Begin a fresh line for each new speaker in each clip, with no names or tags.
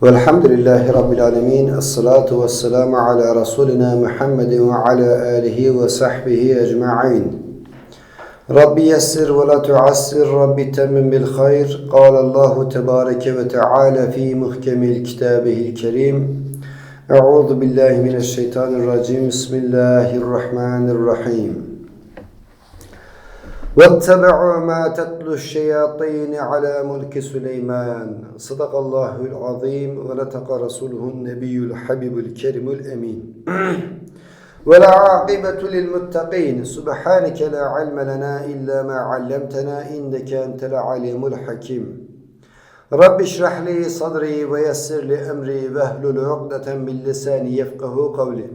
والحمد لله رب العالمين الصلاة والسلام على رسولنا محمد وعلى آله وصحبه أجمعين. ربي يسر ولا تعسر ربي تمم بالخير. قال الله تبارك وتعالى في محكم كتابه الكريم أعوذ بالله من الشيطان الرجيم بسم الله الرحمن الرحيم. واتبعوا ما تتلو الشياطين على ملك سليمان صدق الله العظيم ونطق رسوله النبي الحبيب الكريم الأمين ولا عاقبة للمتقين سبحانك لا علم لنا إلا ما علمتنا إنك أنت العليم الحكيم رب اشرح لي صدري ويسر لي أمري واهلل عقدة من لساني يفقه قولي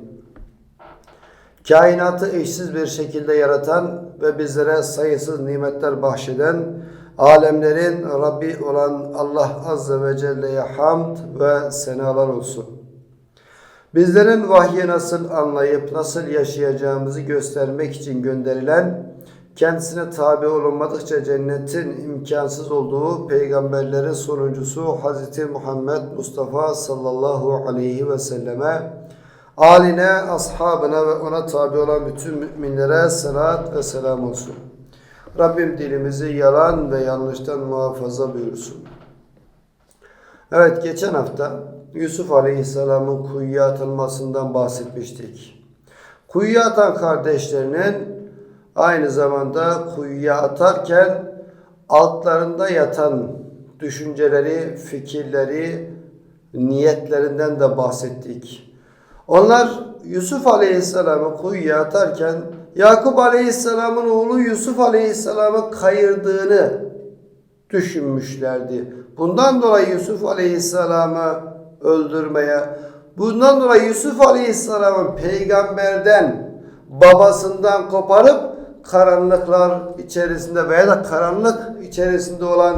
Kainatı eşsiz bir şekilde yaratan ve bizlere sayısız nimetler bahşeden, alemlerin Rabbi olan Allah Azze ve Celle'ye hamd ve senalar olsun. Bizlerin vahyi nasıl anlayıp nasıl yaşayacağımızı göstermek için gönderilen, kendisine tabi olunmadıkça cennetin imkansız olduğu peygamberlerin sonuncusu Hz. Muhammed Mustafa sallallahu aleyhi ve selleme Aline, ashabına ve ona tabi olan bütün müminlere salat ve selam olsun. Rabbim dilimizi yalan ve yanlıştan muhafaza buyursun. Evet geçen hafta Yusuf Aleyhisselam'ın kuyuya atılmasından bahsetmiştik. Kuyuya atan kardeşlerinin aynı zamanda kuyuya atarken altlarında yatan düşünceleri, fikirleri, niyetlerinden de bahsettik. Onlar Yusuf Aleyhisselam'ı kuyuya atarken Yakup Aleyhisselam'ın oğlu Yusuf Aleyhisselam'ı kayırdığını düşünmüşlerdi. Bundan dolayı Yusuf Aleyhisselam'ı öldürmeye, bundan dolayı Yusuf Aleyhisselam'ın peygamberden, babasından koparıp karanlıklar içerisinde veya da karanlık içerisinde olan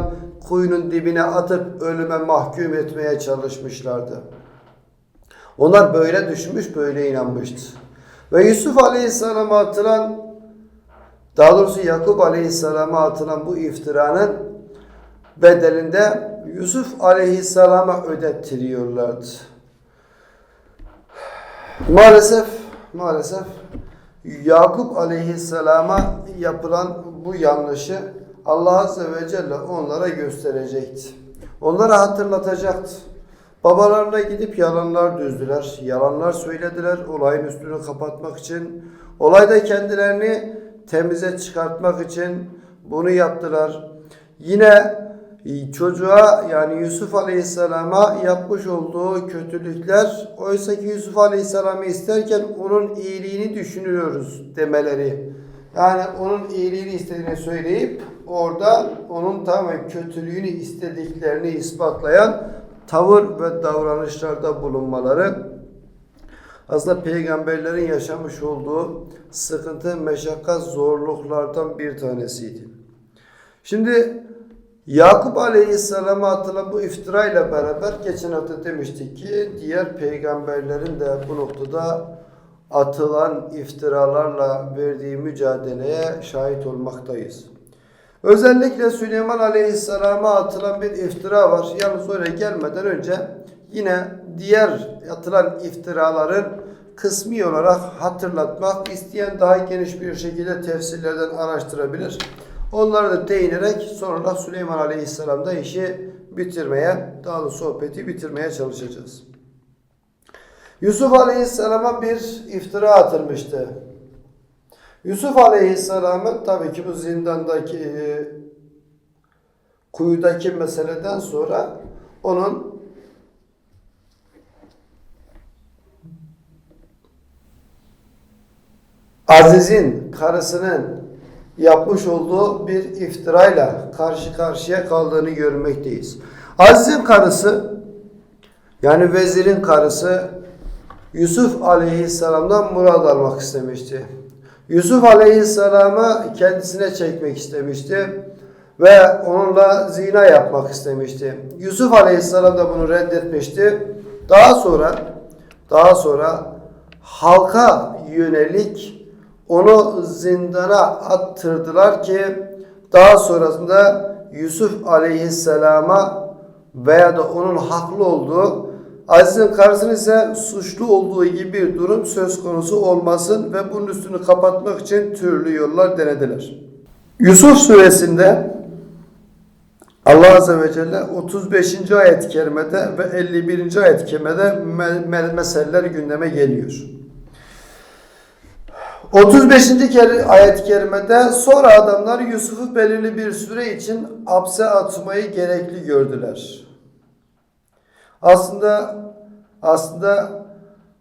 kuyunun dibine atıp ölüme mahkum etmeye çalışmışlardı. Onlar böyle düşünmüş, böyle inanmıştı. Ve Yusuf Aleyhisselam'a atılan, daha doğrusu Yakup Aleyhisselam'a atılan bu iftiranın bedelinde Yusuf Aleyhisselam'a ödettiriyorlardı. Maalesef, maalesef Yakup Aleyhisselam'a yapılan bu yanlışı Allah Azze ve Celle onlara gösterecekti. Onlara hatırlatacaktı. Babalarına gidip yalanlar düzdüler, yalanlar söylediler olayın üstünü kapatmak için. Olayda kendilerini temize çıkartmak için bunu yaptılar. Yine çocuğa yani Yusuf Aleyhisselam'a yapmış olduğu kötülükler oysa ki Yusuf Aleyhisselam'ı isterken onun iyiliğini düşünüyoruz demeleri. Yani onun iyiliğini istediğini söyleyip orada onun tamamen kötülüğünü istediklerini ispatlayan tavır ve davranışlarda bulunmaları aslında peygamberlerin yaşamış olduğu sıkıntı, meşakkat, zorluklardan bir tanesiydi. Şimdi Yakup Aleyhisselam'a atılan bu iftira ile beraber geçen hafta demiştik ki diğer peygamberlerin de bu noktada atılan iftiralarla verdiği mücadeleye şahit olmaktayız. Özellikle Süleyman Aleyhisselam'a atılan bir iftira var. Yalnız oraya gelmeden önce yine diğer atılan iftiraların kısmi olarak hatırlatmak isteyen daha geniş bir şekilde tefsirlerden araştırabilir. Onlara da değinerek sonra Süleyman Aleyhisselam'da işi bitirmeye, daha da sohbeti bitirmeye çalışacağız. Yusuf Aleyhisselam'a bir iftira atılmıştı. Yusuf Aleyhisselam'ın tabii ki bu zindandaki e, kuyudaki meseleden sonra onun Aziz'in karısının yapmış olduğu bir iftirayla karşı karşıya kaldığını görmekteyiz. Aziz'in karısı yani vezirin karısı Yusuf Aleyhisselam'dan murad almak istemişti. Yusuf Aleyhisselam'ı kendisine çekmek istemişti ve onunla zina yapmak istemişti. Yusuf Aleyhisselam da bunu reddetmişti. Daha sonra daha sonra halka yönelik onu zindana attırdılar ki daha sonrasında Yusuf Aleyhisselam'a veya da onun haklı olduğu, Aziz'in karısının ise suçlu olduğu gibi bir durum söz konusu olmasın ve bunun üstünü kapatmak için türlü yollar denediler. Yusuf suresinde Allah Azze ve Celle 35. ayet-i kerimede ve 51. ayet-i kerimede me- me- meseleler gündeme geliyor. 35. kere ayet-i kerimede sonra adamlar Yusuf'u belirli bir süre için hapse atmayı gerekli gördüler. Aslında aslında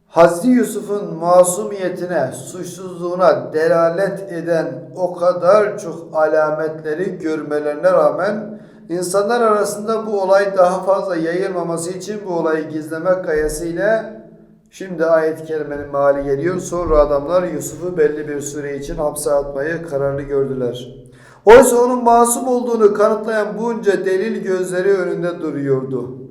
Hazreti Yusuf'un masumiyetine, suçsuzluğuna delalet eden o kadar çok alametleri görmelerine rağmen insanlar arasında bu olay daha fazla yayılmaması için bu olayı gizlemek gayesiyle şimdi ayet-i kerimenin mali geliyor. Sonra adamlar Yusuf'u belli bir süre için hapse atmayı kararlı gördüler. Oysa onun masum olduğunu kanıtlayan bunca delil gözleri önünde duruyordu.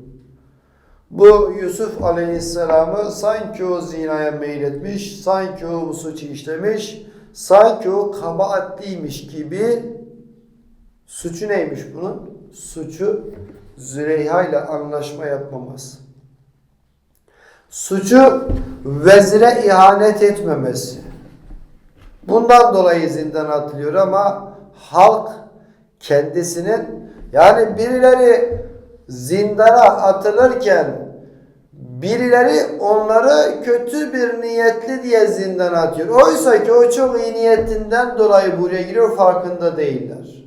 Bu Yusuf Aleyhisselam'ı sanki o zinaya meyletmiş, sanki o bu suçu işlemiş, sanki o kabahatliymiş gibi suçu neymiş bunun? Suçu Züleyha ile anlaşma yapmaması. Suçu vezire ihanet etmemesi. Bundan dolayı zindan atılıyor ama halk kendisinin yani birileri zindana atılırken birileri onları kötü bir niyetli diye zindana atıyor. Oysa ki o çok iyi niyetinden dolayı buraya giriyor farkında değiller.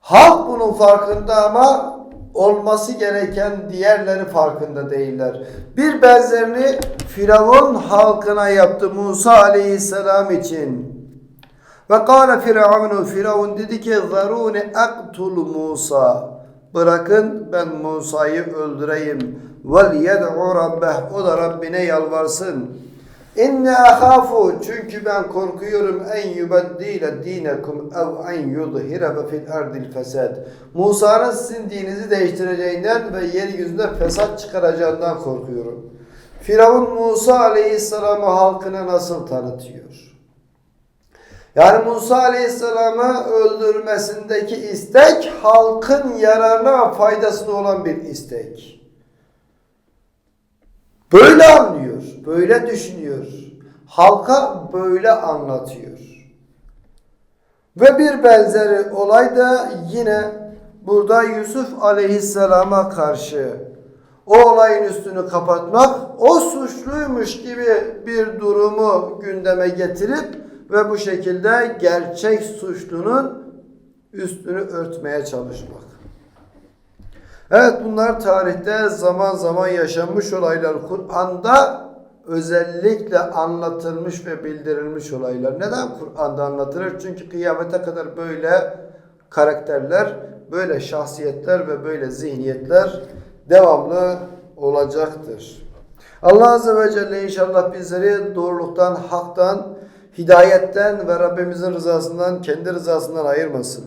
Halk bunun farkında ama olması gereken diğerleri farkında değiller. Bir benzerini Firavun halkına yaptı Musa aleyhisselam için. Ve kâle Firavunu Firavun dedi ki zaruni aktul Musa. Bırakın ben Musa'yı öldüreyim. Vel yed'u rabbeh. O da Rabbine yalvarsın. İnne ahafu çünkü ben korkuyorum en yubeddile dinekum ev en yudhire fil ardil fesad. Musa'nın sizin dininizi değiştireceğinden ve yeryüzünde fesat çıkaracağından korkuyorum. Firavun Musa Aleyhisselam'ı halkına nasıl tanıtıyor? Yani Musa Aleyhisselam'ı öldürmesindeki istek halkın yararına faydasına olan bir istek. Böyle anlıyor, böyle düşünüyor. Halka böyle anlatıyor. Ve bir benzeri olay da yine burada Yusuf Aleyhisselam'a karşı o olayın üstünü kapatmak, o suçluymuş gibi bir durumu gündeme getirip ve bu şekilde gerçek suçlunun üstünü örtmeye çalışmak. Evet bunlar tarihte zaman zaman yaşanmış olaylar. Kur'an'da özellikle anlatılmış ve bildirilmiş olaylar. Neden Kur'an'da anlatılır? Çünkü kıyamete kadar böyle karakterler, böyle şahsiyetler ve böyle zihniyetler devamlı olacaktır. Allah Azze ve Celle inşallah bizleri doğruluktan, haktan, hidayetten ve Rabbimizin rızasından, kendi rızasından ayırmasın.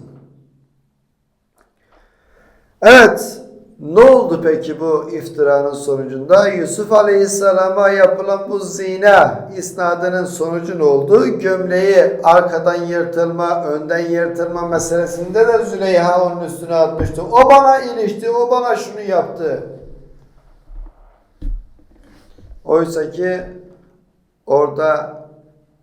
Evet, ne oldu peki bu iftiranın sonucunda? Yusuf Aleyhisselam'a yapılan bu zina isnadının sonucu ne oldu? Gömleği arkadan yırtılma, önden yırtılma meselesinde de Züleyha onun üstüne atmıştı. O bana ilişti, o bana şunu yaptı. Oysa ki orada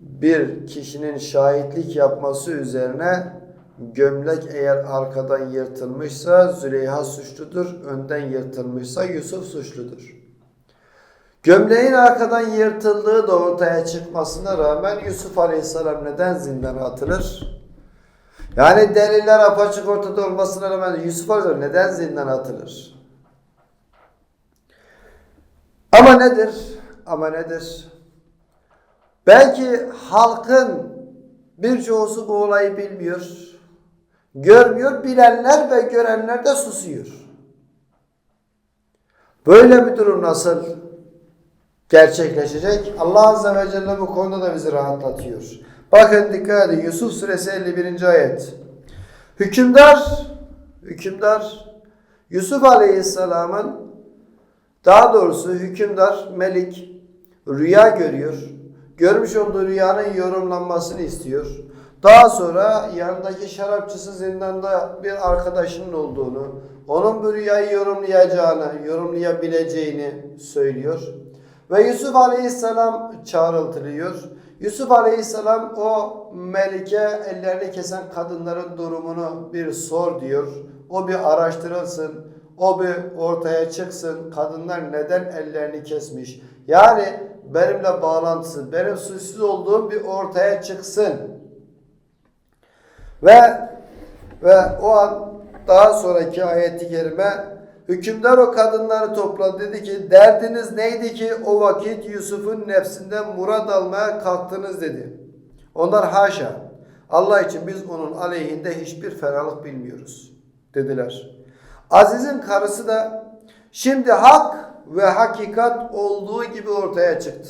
bir kişinin şahitlik yapması üzerine gömlek eğer arkadan yırtılmışsa Züleyha suçludur, önden yırtılmışsa Yusuf suçludur. Gömleğin arkadan yırtıldığı da ortaya çıkmasına rağmen Yusuf Aleyhisselam neden zindana atılır? Yani deliller apaçık ortada olmasına rağmen Yusuf Aleyhisselam neden zindana atılır? Ama nedir? Ama nedir? Belki halkın birçoğusu bu olayı bilmiyor. Görmüyor, bilenler ve görenler de susuyor. Böyle bir durum nasıl gerçekleşecek? Allah Azze ve Celle bu konuda da bizi rahatlatıyor. Bakın dikkat edin Yusuf suresi 51. ayet. Hükümdar, hükümdar Yusuf Aleyhisselam'ın daha doğrusu hükümdar, melik rüya görüyor. Görmüş olduğu rüyanın yorumlanmasını istiyor. Daha sonra yanındaki şarapçısı zindanda bir arkadaşının olduğunu, onun bu rüyayı yorumlayacağını, yorumlayabileceğini söylüyor. Ve Yusuf Aleyhisselam çağrıltılıyor. Yusuf Aleyhisselam o Melike ellerini kesen kadınların durumunu bir sor diyor. O bir araştırılsın. O bir ortaya çıksın. Kadınlar neden ellerini kesmiş? Yani benimle bağlantısı, benim suçsuz olduğum bir ortaya çıksın. Ve ve o an daha sonraki ayeti kerime hükümdar o kadınları topladı dedi ki derdiniz neydi ki o vakit Yusuf'un nefsinden murad almaya kalktınız dedi. Onlar haşa Allah için biz onun aleyhinde hiçbir ferahlık bilmiyoruz dediler. Aziz'in karısı da şimdi hak ve hakikat olduğu gibi ortaya çıktı.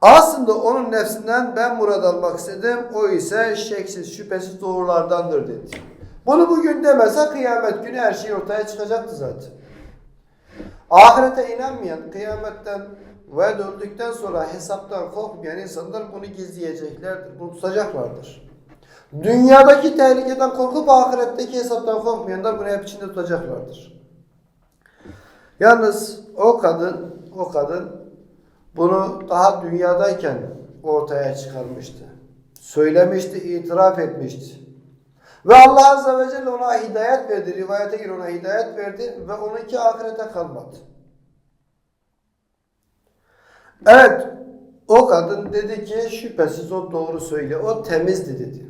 Aslında onun nefsinden ben murad almak istedim. O ise şeksiz şüphesiz doğrulardandır dedi. Bunu bugün demese kıyamet günü her şey ortaya çıkacaktı zaten. Ahirete inanmayan, kıyametten ve döndükten sonra hesaptan korkmayan insanlar bunu gizleyeceklerdir, bunu tutacaklardır. Dünyadaki tehlikeden korkup ahiretteki hesaptan korkmayanlar bunu hep içinde tutacaklardır. Yalnız o kadın, o kadın bunu daha dünyadayken ortaya çıkarmıştı. Söylemişti, itiraf etmişti. Ve Allah Azze ve Celle ona hidayet verdi. Rivayete göre ona hidayet verdi ve onunki ahirete kalmadı. Evet, o kadın dedi ki şüphesiz o doğru söylüyor. O temizdi dedi.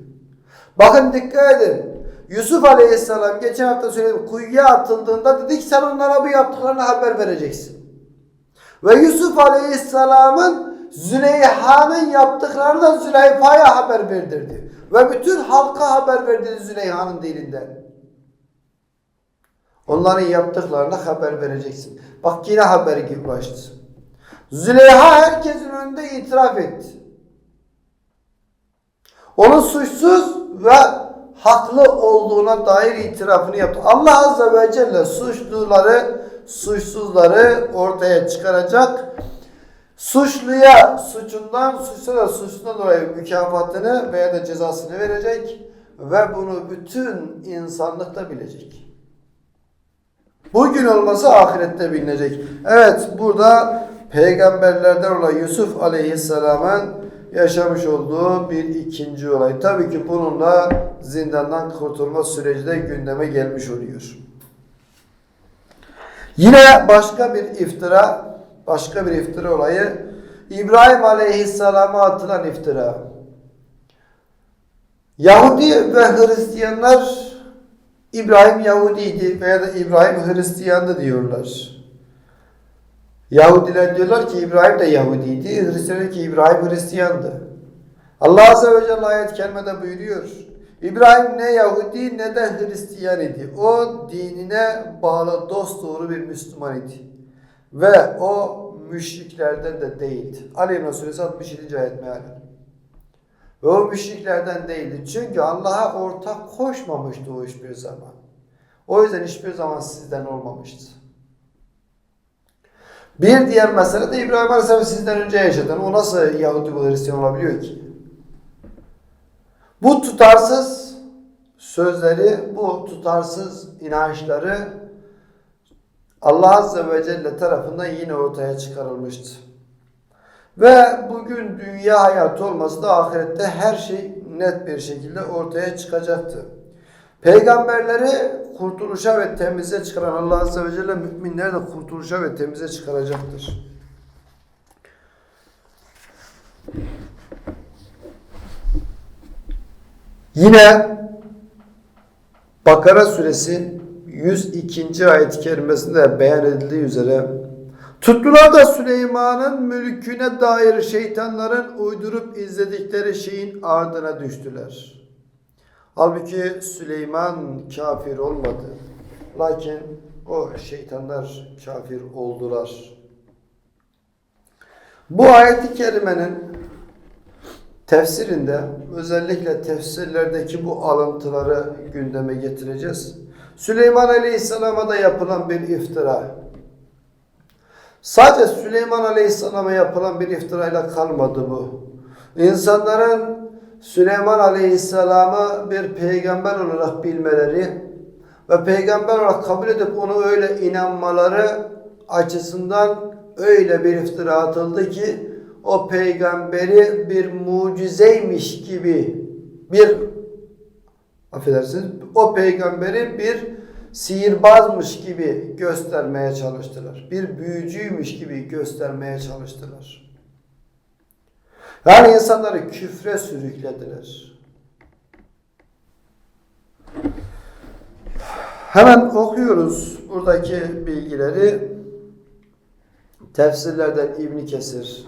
Bakın dikkat edin. Yusuf Aleyhisselam geçen hafta söyledim kuyuya atıldığında dedik sen onlara bu yaptıklarını haber vereceksin. Ve Yusuf Aleyhisselam'ın Züleyha'nın yaptıklarını da Züleyfa'ya haber verdirdi. Ve bütün halka haber verdirdi Züleyha'nın dilinden. Onların yaptıklarına haber vereceksin. Bak yine haber gibi başladı. Züleyha herkesin önünde itiraf etti. Onun suçsuz ve haklı olduğuna dair itirafını yaptı. Allah Azze ve Celle suçluları, suçsuzları ortaya çıkaracak. Suçluya suçundan, suçluya da suçundan dolayı mükafatını veya da cezasını verecek ve bunu bütün insanlık da bilecek. Bugün olmasa ahirette bilinecek. Evet burada peygamberlerden olan Yusuf Aleyhisselam'ın yaşamış olduğu bir ikinci olay. Tabii ki bununla zindandan kurtulma süreci de gündeme gelmiş oluyor. Yine başka bir iftira, başka bir iftira olayı İbrahim Aleyhisselam'a atılan iftira. Yahudi ve Hristiyanlar İbrahim Yahudiydi veya da İbrahim Hristiyandı diyorlar. Yahudiler diyorlar ki İbrahim de Yahudiydi, Hristiyanlar ki İbrahim Hristiyandı. Allah Azze ve Celle ayet kerimede buyuruyor. İbrahim ne Yahudi ne de Hristiyan idi. O dinine bağlı dost doğru bir Müslüman idi. Ve o müşriklerden de değildi. Ali İmran Suresi 67. ayet meali. Ve o müşriklerden değildi. Çünkü Allah'a ortak koşmamıştı o hiçbir zaman. O yüzden hiçbir zaman sizden olmamıştı. Bir diğer mesele de İbrahim Aleyhisselam sizden önce yaşadı. O nasıl Yahudi ve Hristiyan olabiliyor ki? Bu tutarsız sözleri, bu tutarsız inançları Allah Azze ve Celle tarafından yine ortaya çıkarılmıştı. Ve bugün dünya hayatı olması da ahirette her şey net bir şekilde ortaya çıkacaktı. Peygamberleri kurtuluşa ve temize çıkaran Allah Azze ve Celle müminleri de kurtuluşa ve temize çıkaracaktır. Yine Bakara suresi 102. ayet-i kerimesinde beyan edildiği üzere Tuttular da Süleyman'ın mülküne dair şeytanların uydurup izledikleri şeyin ardına düştüler. Halbuki Süleyman kafir olmadı. Lakin o şeytanlar kafir oldular. Bu ayet-i kerimenin tefsirinde özellikle tefsirlerdeki bu alıntıları gündeme getireceğiz. Süleyman Aleyhisselam'a da yapılan bir iftira. Sadece Süleyman Aleyhisselam'a yapılan bir iftirayla kalmadı bu. İnsanların Süleyman Aleyhisselam'ı bir peygamber olarak bilmeleri, ve peygamber olarak kabul edip onu öyle inanmaları açısından öyle bir iftira atıldı ki o peygamberi bir mucizeymiş gibi bir affedersiniz o peygamberi bir sihirbazmış gibi göstermeye çalıştılar. Bir büyücüymüş gibi göstermeye çalıştılar. Yani insanları küfre sürüklediler. Hemen okuyoruz buradaki bilgileri. Tefsirlerden İbn Kesir,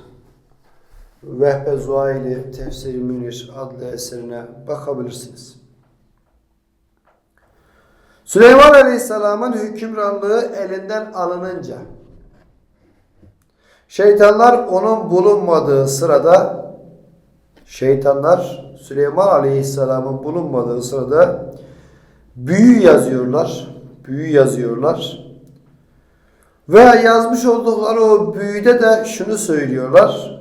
Vehbe Zuhayli Tefsiri Münir adlı eserine bakabilirsiniz. Süleyman Aleyhisselam'ın hükümranlığı elinden alınınca şeytanlar onun bulunmadığı sırada şeytanlar Süleyman Aleyhisselam'ın bulunmadığı sırada büyü yazıyorlar. Büyü yazıyorlar. Ve yazmış oldukları o büyüde de şunu söylüyorlar.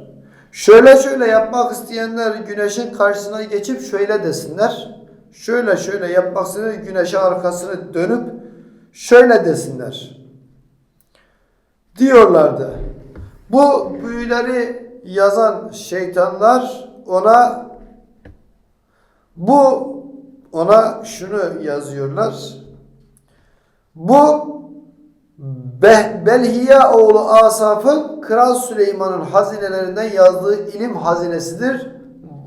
Şöyle şöyle yapmak isteyenler güneşin karşısına geçip şöyle desinler. Şöyle şöyle yapmak isteyenler güneşe arkasını dönüp şöyle desinler. Diyorlardı. Bu büyüleri yazan şeytanlar ona bu ona şunu yazıyorlar. Bu Be- Belhiya oğlu Asaf'ın Kral Süleyman'ın hazinelerinden yazdığı ilim hazinesidir.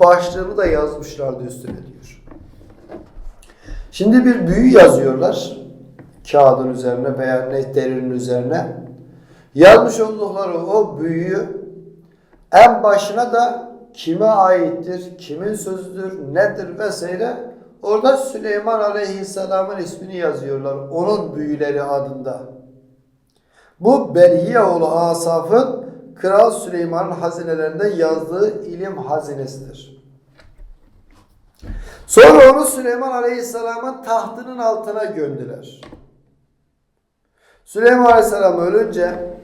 Başlığını da yazmışlardı üstüne diyor. Şimdi bir büyü yazıyorlar. Kağıdın üzerine veya ne derinin üzerine. Yazmış oldukları o büyüyü en başına da kime aittir, kimin sözüdür, nedir vesaire orada Süleyman Aleyhisselam'ın ismini yazıyorlar. Onun büyüleri adında. Bu Belhiye oğlu Asaf'ın Kral Süleyman'ın hazinelerinde yazdığı ilim hazinesidir. Sonra onu Süleyman Aleyhisselam'ın tahtının altına gömdüler. Süleyman Aleyhisselam ölünce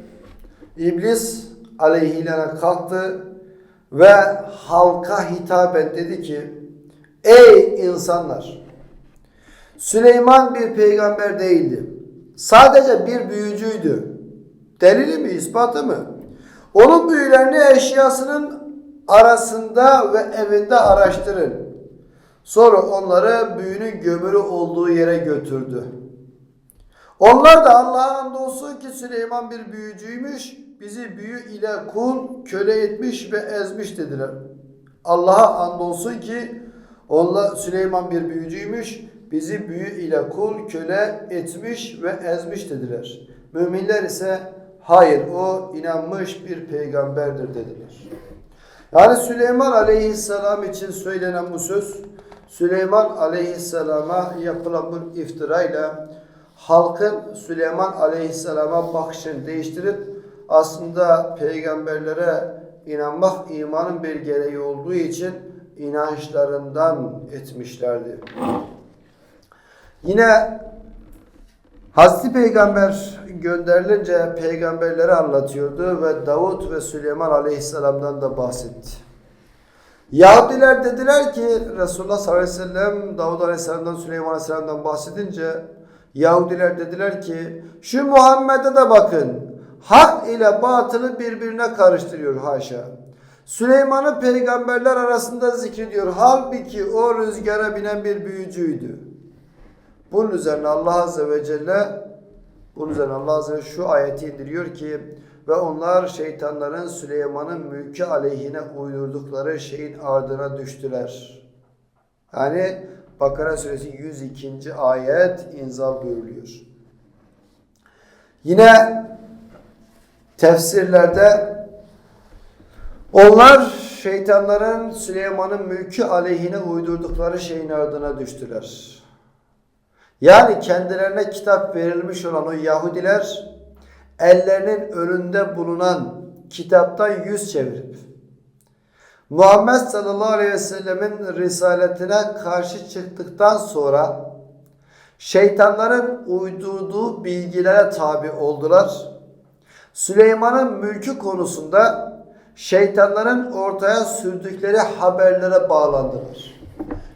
İblis aleyhine kalktı ve halka hitaben dedi ki Ey insanlar! Süleyman bir peygamber değildi. Sadece bir büyücüydü. Delili mi, ispatı mı? Onun büyülerini eşyasının arasında ve evinde araştırın. Sonra onları büyünün gömülü olduğu yere götürdü. Onlar da Allah'a andolsun ki Süleyman bir büyücüymüş, bizi büyü ile kul, köle etmiş ve ezmiş dediler. Allah'a andolsun ki onlar, Süleyman bir büyücüymüş, bizi büyü ile kul, köle etmiş ve ezmiş dediler. Müminler ise hayır o inanmış bir peygamberdir dediler. Yani Süleyman aleyhisselam için söylenen bu söz Süleyman aleyhisselama yapılan bu iftirayla halkın Süleyman aleyhisselama bakışını değiştirip aslında peygamberlere inanmak imanın bir gereği olduğu için inançlarından etmişlerdi. Yine Hazreti Peygamber gönderilince peygamberleri anlatıyordu ve Davut ve Süleyman Aleyhisselam'dan da bahsetti. Yahudiler dediler ki Resulullah sallallahu aleyhi ve sellem Davud Aleyhisselam'dan Süleyman Aleyhisselam'dan bahsedince Yahudiler dediler ki şu Muhammed'e de bakın hak ile batılı birbirine karıştırıyor haşa. Süleyman'ı peygamberler arasında zikrediyor. Halbuki o rüzgara binen bir büyücüydü. Bunun üzerine Allah Azze ve Celle bunun üzerine Allah Azze ve Celle şu ayeti indiriyor ki ve onlar şeytanların Süleyman'ın mülkü aleyhine uydurdukları şeyin ardına düştüler. Yani Bakara suresi 102. ayet inzal buyuruluyor. Yine tefsirlerde onlar şeytanların Süleyman'ın mülkü aleyhine uydurdukları şeyin ardına düştüler. Yani kendilerine kitap verilmiş olan o Yahudiler ellerinin önünde bulunan kitaptan yüz çevirip Muhammed sallallahu aleyhi ve sellemin risaletine karşı çıktıktan sonra şeytanların uydurduğu bilgilere tabi oldular. Süleyman'ın mülkü konusunda şeytanların ortaya sürdükleri haberlere bağlandılar.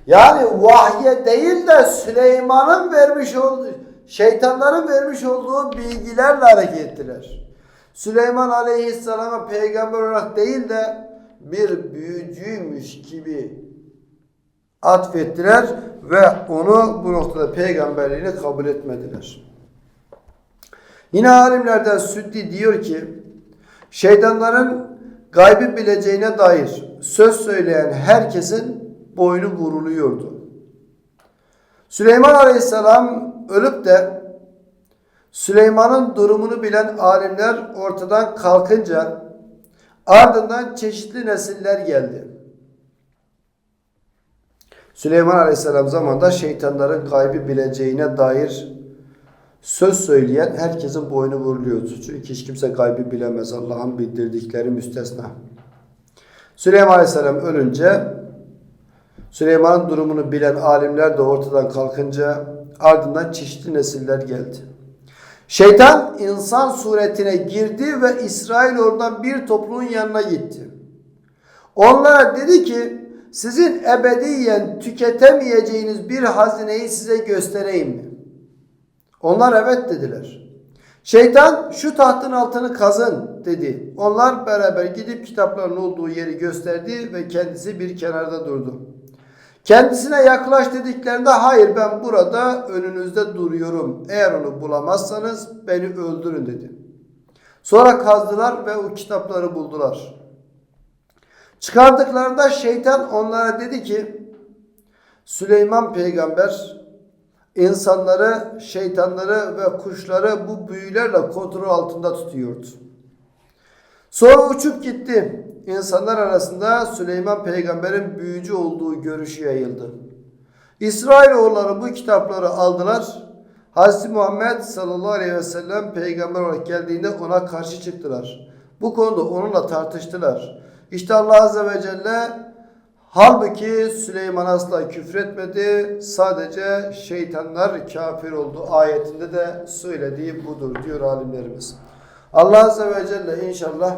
Yani vahye değil de Süleyman'ın vermiş olduğu şeytanların vermiş olduğu bilgilerle hareket ettiler. Süleyman Aleyhisselam'a peygamber olarak değil de bir büyücüymüş gibi atfettiler ve onu bu noktada peygamberliğini kabul etmediler. Yine alimlerden Süddi diyor ki şeytanların gaybi bileceğine dair söz söyleyen herkesin boynu vuruluyordu. Süleyman Aleyhisselam ölüp de Süleyman'ın durumunu bilen alimler ortadan kalkınca ardından çeşitli nesiller geldi. Süleyman Aleyhisselam zamanında şeytanların gaybi bileceğine dair söz söyleyen herkesin boynu vuruluyordu. Çünkü hiç kimse gaybi bilemez. Allah'ın bildirdikleri müstesna. Süleyman Aleyhisselam ölünce Süleyman'ın durumunu bilen alimler de ortadan kalkınca ardından çeşitli nesiller geldi. Şeytan insan suretine girdi ve İsrailoğlu'ndan bir topluluğun yanına gitti. Onlara dedi ki sizin ebediyen tüketemeyeceğiniz bir hazineyi size göstereyim mi? Onlar evet dediler. Şeytan şu tahtın altını kazın dedi. Onlar beraber gidip kitapların olduğu yeri gösterdi ve kendisi bir kenarda durdu. Kendisine yaklaş dediklerinde hayır ben burada önünüzde duruyorum. Eğer onu bulamazsanız beni öldürün dedi. Sonra kazdılar ve o kitapları buldular. Çıkardıklarında şeytan onlara dedi ki Süleyman peygamber insanları, şeytanları ve kuşları bu büyülerle kontrol altında tutuyordu. Sonra uçup gitti. İnsanlar arasında Süleyman peygamberin büyücü olduğu görüşü yayıldı. İsrailoğulları bu kitapları aldılar. Hazreti Muhammed sallallahu aleyhi ve sellem peygamber olarak geldiğinde ona karşı çıktılar. Bu konuda onunla tartıştılar. İşte Allah azze ve celle halbuki Süleyman asla küfretmedi. Sadece şeytanlar kafir oldu. Ayetinde de söylediği budur diyor alimlerimiz. Allah azze ve celle inşallah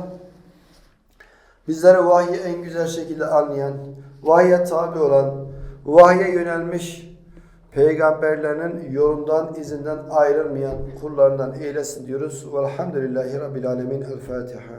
bizlere vahyi en güzel şekilde anlayan, vahye tabi olan, vahye yönelmiş peygamberlerinin yolundan, izinden ayrılmayan kullarından eylesin diyoruz. Velhamdülillahi Rabbil Alemin. El Fatiha.